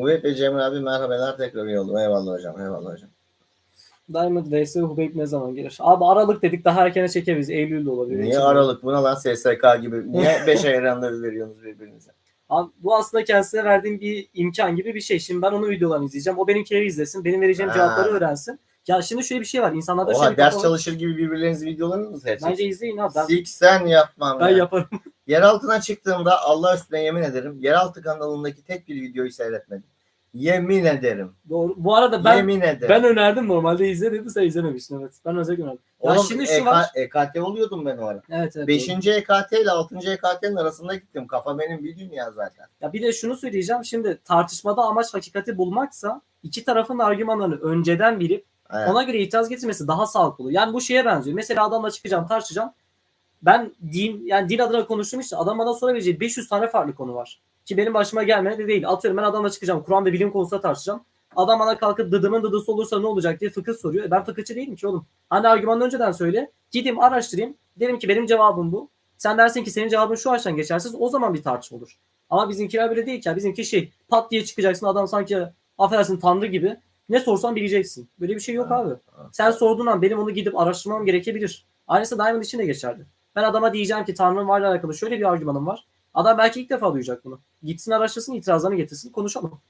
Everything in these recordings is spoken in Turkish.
Kuvvet ve Cemil abi merhabalar tekrar iyi oldu. Eyvallah hocam. Eyvallah hocam. Diamond vs Hubeyb ne zaman gelir? Abi Aralık dedik daha erkene çekebiliriz. Eylül'de olabilir. Niye. Aralık buna lan SSK gibi? Niye 5 ay randevu veriyorsunuz birbirinize? Abi, bu aslında kendisine verdiğim bir imkan gibi bir şey. Şimdi ben onun videolarını izleyeceğim. O benimkileri izlesin. Benim vereceğim Ha. cevapları öğrensin. Ya şimdi şöyle bir şey var. İnsanlarda şöyle Oha bir ders var. çalışır gibi birbirlerinizin videolarını mı Bence seyredeceksiniz? izleyin abi. Ben, Siksen yapmam ben ya. yaparım. Yer altına çıktığımda Allah üstüne yemin ederim yeraltı kanalındaki tek bir videoyu seyretmedim. Yemin ederim. Doğru. Bu arada ben yemin ederim. ben önerdim normalde izle dedi sen izlememiştin evet. Ben özel önerdim. Ya Oğlum, şimdi şu EK var. EKT oluyordum ben o ara. Evet evet. 5. EKT ile 6. EKT'nin arasında gittim. Kafa benim bir dünya zaten. Ya bir de şunu söyleyeceğim. Şimdi tartışmada amaç hakikati bulmaksa iki tarafın argümanlarını önceden bilip Evet. ona göre itiraz getirmesi daha sağlıklı olur. Yani bu şeye benziyor. Mesela adamla çıkacağım tartışacağım. Ben din yani din adına konuştuğum için adam bana sorabileceği 500 tane farklı konu var. Ki benim başıma gelmedi de değil. Atıyorum ben adamla çıkacağım. Kur'an ve bilim konusunda tartışacağım. Adam bana kalkıp dıdımın dıdısı olursa ne olacak diye fıkıh soruyor. E Ben fıkıhçı değilim ki oğlum. Hani argümanı önceden söyle. Gideyim araştırayım. Derim ki benim cevabım bu. Sen dersin ki senin cevabın şu açıdan geçersiz. O zaman bir tartışma olur. Ama bizimkiler böyle değil ki. Bizimki şey pat diye çıkacaksın. Adam sanki affedersin tanrı gibi. Ne sorsan bileceksin. Böyle bir şey yok abi. Sen sorduğun an benim onu gidip araştırmam gerekebilir. Aynısı Diamond için de geçerli. Ben adama diyeceğim ki Tanrı'nın varla alakalı şöyle bir argümanım var. Adam belki ilk defa duyacak bunu. Gitsin araştırsın, itirazlarını getirsin, konuşalım.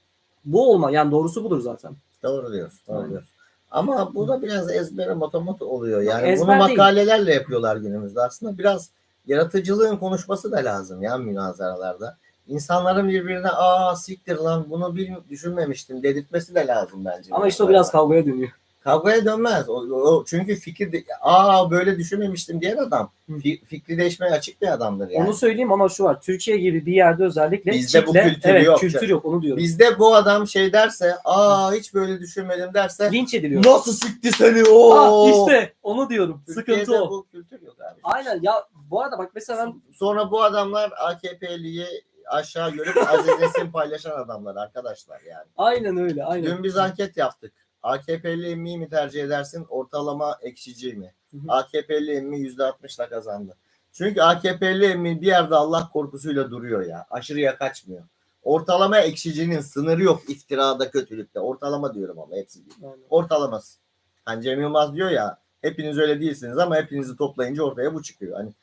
Bu olma. Yani doğrusu budur zaten. Doğru diyorsun. Doğru Aynen. diyorsun. Ama bu da biraz ezbere motomot oluyor. Yani Ezber bunu değil. makalelerle yapıyorlar günümüzde. Aslında biraz yaratıcılığın konuşması da lazım ya münazaralarda. İnsanların birbirine aa siktir lan bunu bil düşünmemiştim dedirtmesi de lazım bence. Ama işte o biraz kavgaya dönüyor. Kavgaya dönmez. O, o- çünkü fikir aa böyle düşünmemiştim diyen adam Hı. fi- fikri değişmeye açık bir adamdır yani. Onu söyleyeyim ama şu var. Türkiye gibi bir yerde özellikle Bizde bu kitle- kültür evet, yok. kültür yok. Onu diyorum. Bizde bu adam şey derse aa hiç böyle düşünmedim derse Linç ediliyor. nasıl sikti seni o Aa, işte onu diyorum. Türkiye'de Sıkıntı o. bu kültür yok abi. Aynen ya bu arada bak mesela ben Sonra bu adamlar AKP'liyi aşağı görüp Aziz Nesin paylaşan adamlar arkadaşlar yani. aynen öyle. Aynen. Dün biz anket yaptık. AKP'li emmiyi mi tercih edersin ortalama ekşici mi? Hı hı. AKP'li emmi %60'la kazandı. Çünkü AKP'li emmi bir yerde Allah korkusuyla duruyor ya. Aşırıya kaçmıyor. Ortalama ekşicinin sınırı yok iftirada kötülükte. Ortalama diyorum ama hepsi değil. Ortalaması. Hani Cem Yılmaz diyor ya hepiniz öyle değilsiniz ama hepinizi toplayınca ortaya bu çıkıyor. Hani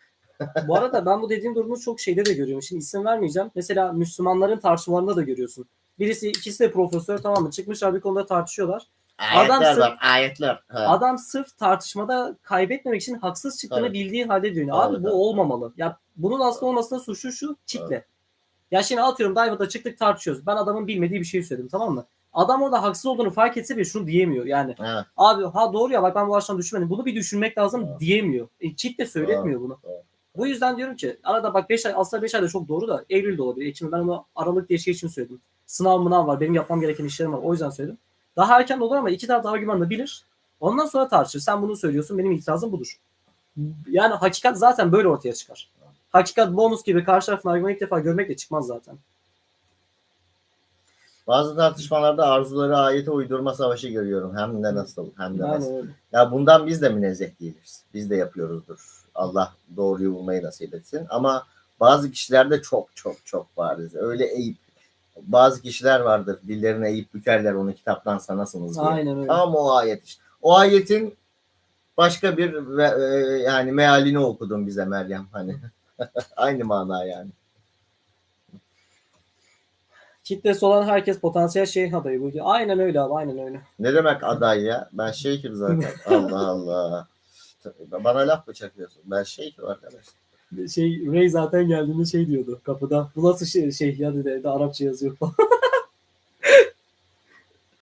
Bu arada ben bu dediğim durumu çok şeyde de görüyorum. Şimdi isim vermeyeceğim. Mesela Müslümanların tartışmalarında da görüyorsun. Birisi ikisi de profesör tamam mı? Çıkmışlar bir konuda tartışıyorlar. Ayetler Adam var ayetler. Ha. Adam sırf tartışmada kaybetmemek için haksız çıktığını Tabii. bildiği halde diyor. Tabii, Abi bu tabii. olmamalı. Ya bunun aslında olmasına suçlu şu kitle. Ya şimdi atıyorum Diamond'da çıktık tartışıyoruz. Ben adamın bilmediği bir şey söyledim tamam mı? Adam orada haksız olduğunu fark etse bile şunu diyemiyor. Yani Ha. abi ha doğru ya bak ben bu açıdan düşünmedim. Bunu bir düşünmek lazım Evet. diyemiyor. E, kitle söyletmiyor bunu. Evet. Bu yüzden diyorum ki arada bak 5 ay aslında 5 ay da çok doğru da Eylül'de olabilir. Ekim ben onu Aralık diye şey için söyledim. Sınav mınav var. Benim yapmam gereken işlerim var. O yüzden söyledim. Daha erken de olur ama iki taraf da argümanını bilir. Ondan sonra tartışır. Sen bunu söylüyorsun. Benim itirazım budur. Yani hakikat zaten böyle ortaya çıkar. Hakikat bonus gibi karşı tarafın argümanı ilk defa görmekle çıkmaz zaten. Bazı tartışmalarda arzuları ayete uydurma savaşı görüyorum. Hem de nasıl hem de nasıl. Yani öyle. Ya bundan biz de münezzeh değiliz. Biz de yapıyoruzdur. Allah doğruyu bulmayı nasip etsin. Ama bazı kişilerde çok çok çok bariz. Öyle eğip bazı kişiler vardır. Dillerini eğip bükerler onu kitaptan sanasınız diye. Aynen öyle. Tam o ayet işte. O ayetin başka bir e, yani mealini okudun bize Meryem hani. Aynı mana yani. Kitlesi olan herkes potansiyel şeyh adayı. Bu. Aynen öyle abi. Aynen öyle. Ne demek aday ya? Ben şeyhim zaten. Allah Allah. Bana laf mı çakıyorsun? Ben şeyhim arkadaş. Şey Ray zaten geldiğinde şey diyordu kapıda. Bu nasıl şey, şey ya dedi evde Arapça yazıyor falan.